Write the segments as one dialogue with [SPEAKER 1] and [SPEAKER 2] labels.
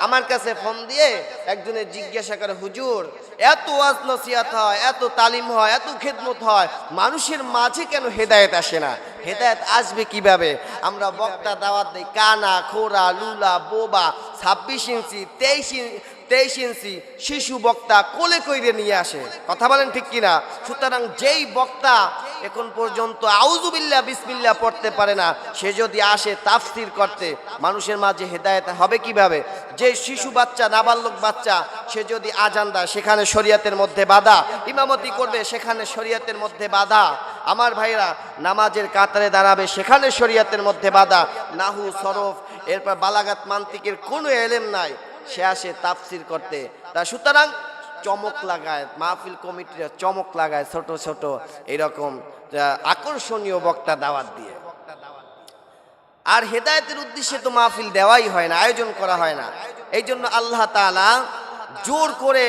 [SPEAKER 1] আমার কাছে ফোন দিয়ে একজনের জিজ্ঞাসা করে, হুজুর, এত ওয়াজ নসিয়াত হয়, এত তালিম হয়, এত খেদমত হয়, মানুষের মাঝে কেন হেদায়েত আসে না? হেদায়েত আসবে কীভাবে? আমরা বক্তা দাওয়াত দিই, কানা, খোরা, লুলা, বোবা, ছাব্বিশ ইঞ্চি, তেইশ ইঞ্চি তেইশ ইঞ্চি শিশু বক্তা কোলে কইরে নিয়ে আসে। কথা বলেন ঠিক কিনা? সুতরাং যেই বক্তা এখন পর্যন্ত আউজুবিল্লা বিসমিল্লা পড়তে পারে না, সে যদি আসে তাফসির করতে, মানুষের মাঝে হেদায়েত হবে কীভাবে? যে শিশু বাচ্চা, নাবালক বাচ্চা, সে যদি আজান দেয়, সেখানে শরীয়তের মধ্যে বাধা। ইমামতি করবে, সেখানে শরীয়তের মধ্যে বাধা। আমার ভাইরা নামাজের কাতারে দাঁড়াবে, সেখানে শরীয়তের মধ্যে বাধা। নাহু, সরফ, এরপর বালাগাত, মান্তিকের কোনো এলেম নাই। সে আসে তাফসির করতে তা সুতরাং চমক লাগায় মাহফিল কমিটিরা চমক লাগায় ছোট ছোট এরকম আহ, আকর্ষণীয় বক্তা দাওয়াত দিয়ে আর হেদায়েতের উদ্দেশ্যে তো মাহফিল দেওয়াই হয় না আয়োজন করা হয় না এই জন্য আল্লাহ তাআলা জোর করে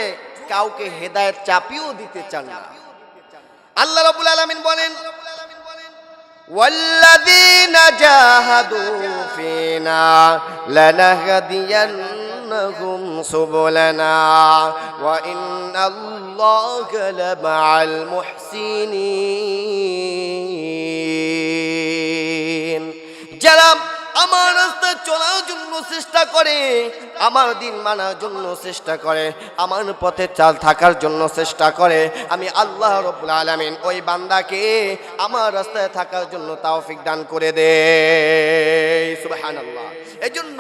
[SPEAKER 1] কাউকে হেদায়েত চাপিয়েও দিতে চান না আল্লাহ রাব্বুল আলামিন বলেন والذين جاهدوا فينا لنهدينهم سبلنا وإن الله لمع المحسنين যারা আমার রাস্তায় চলার জন্য চেষ্টা করে আমার দিন মানার জন্য চেষ্টা করে আমার পথে চাল থাকার জন্য চেষ্টা করে আমি আল্লাহ রব্বুল আলামিন ওই বান্দাকে আমার রাস্তায় থাকার জন্য তাওফিক দান করে দে সুবহানাল্লাহ এজন্য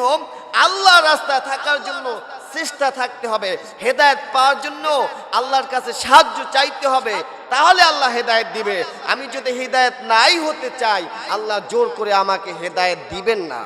[SPEAKER 1] আল্লাহ রাস্তায় থাকার জন্য চেষ্টা থাকতে হবে, হেদায়ত পাওয়ার জন্য আল্লাহর কাছে সাহায্য চাইতে হবে, তাহলে আল্লাহ হেদায়ত দিবে। আমি যদি হেদায়ত নাই হতে চাই, আল্লাহ জোর করে আমাকে হেদায়ত দিবেন না।